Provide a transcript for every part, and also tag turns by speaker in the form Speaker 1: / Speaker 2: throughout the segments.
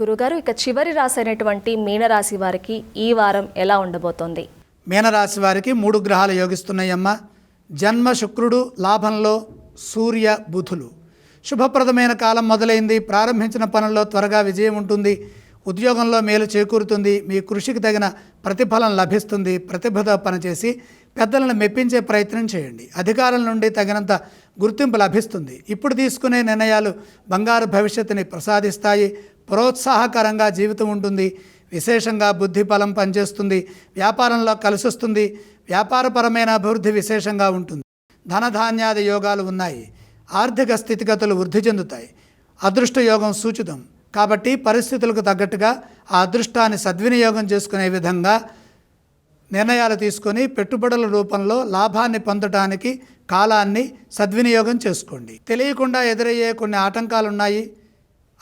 Speaker 1: గురుగారు ఇక చివరి రాసైనటువంటి మీనరాశి వారికి ఈ వారం ఎలా ఉండబోతోంది?
Speaker 2: మీనరాశి వారికి మూడు గ్రహాలు యోగిస్తున్నాయమ్మ. జన్మ శుక్రుడు లాభంలో సూర్య బుధులు. శుభప్రదమైన కాలం మొదలైంది. ప్రారంభించిన పనుల్లో త్వరగా విజయం ఉంటుంది. ఉద్యోగంలో మేలు చేకూరుతుంది. మీ కృషికి తగిన ప్రతిఫలం లభిస్తుంది. ప్రతిభతో పనిచేసి పెద్దలను మెప్పించే ప్రయత్నం చేయండి. అధికారుల నుండి తగినంత గుర్తింపు లభిస్తుంది. ఇప్పుడు తీసుకునే నిర్ణయాలు బంగారు భవిష్యత్తుని ప్రసాదిస్తాయి. ప్రోత్సాహకరంగా జీవితం ఉంటుంది. విశేషంగా బుద్ధి బలం పనిచేస్తుంది. వ్యాపారంలో కలిసొస్తుంది. వ్యాపారపరమైన అభివృద్ధి విశేషంగా ఉంటుంది. ధనధాన్యాది యోగాలు ఉన్నాయి. ఆర్థిక స్థితిగతులు వృద్ధి చెందుతాయి. అదృష్ట యోగం సూచితం. కాబట్టి పరిస్థితులకు తగ్గట్టుగా ఆ అదృష్టాన్ని సద్వినియోగం చేసుకునే విధంగా నిర్ణయాలు తీసుకొని పెట్టుబడుల రూపంలో లాభాన్ని పొందటానికి కాలాన్ని సద్వినియోగం చేసుకోండి. తెలియకుండా ఎదురయ్యే కొన్ని ఆటంకాలు ఉన్నాయి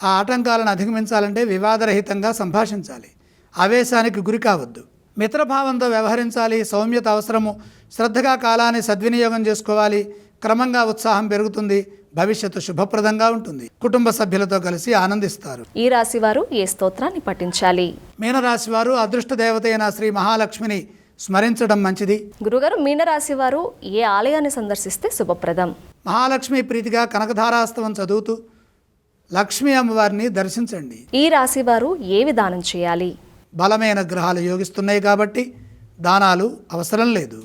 Speaker 2: ఆ ఆటంకాలను అధిగమించాలంటే వివాదరహితంగా సంభాషించాలి. ఆవేశానికి గురి కావద్దు. మిత్రభావంతో వ్యవహరించాలి. సౌమ్యత అవసరము. శ్రద్ధగా కాలాన్ని సద్వినియోగం చేసుకోవాలి. క్రమంగా ఉత్సాహం పెరుగుతుంది. భవిష్యత్తు శుభప్రదంగా ఉంటుంది. కుటుంబ సభ్యులతో కలిసి ఆనందిస్తారు.
Speaker 1: ఈ రాశి వారు ఏ స్తోత్రాన్ని పఠించాలి?
Speaker 2: మీనరాశి వారు అదృష్ట దేవత అయిన శ్రీ మహాలక్ష్మిని స్మరించడం మంచిది.
Speaker 1: గురుగారు మీనరాశి వారు ఏ ఆలయాన్ని సందర్శిస్తే శుభప్రదం?
Speaker 2: మహాలక్ష్మి ప్రీతిగా కనకధారాస్తవం చదువుతూ లక్ష్మీ అమ్మవారిని దర్శించండి.
Speaker 1: ఈ రాశి వారు ఏ విధానం చేయాలి?
Speaker 2: బలమైన గ్రహాలు యోగిస్తున్నాయి కాబట్టి దానాలు అవసరం లేదు.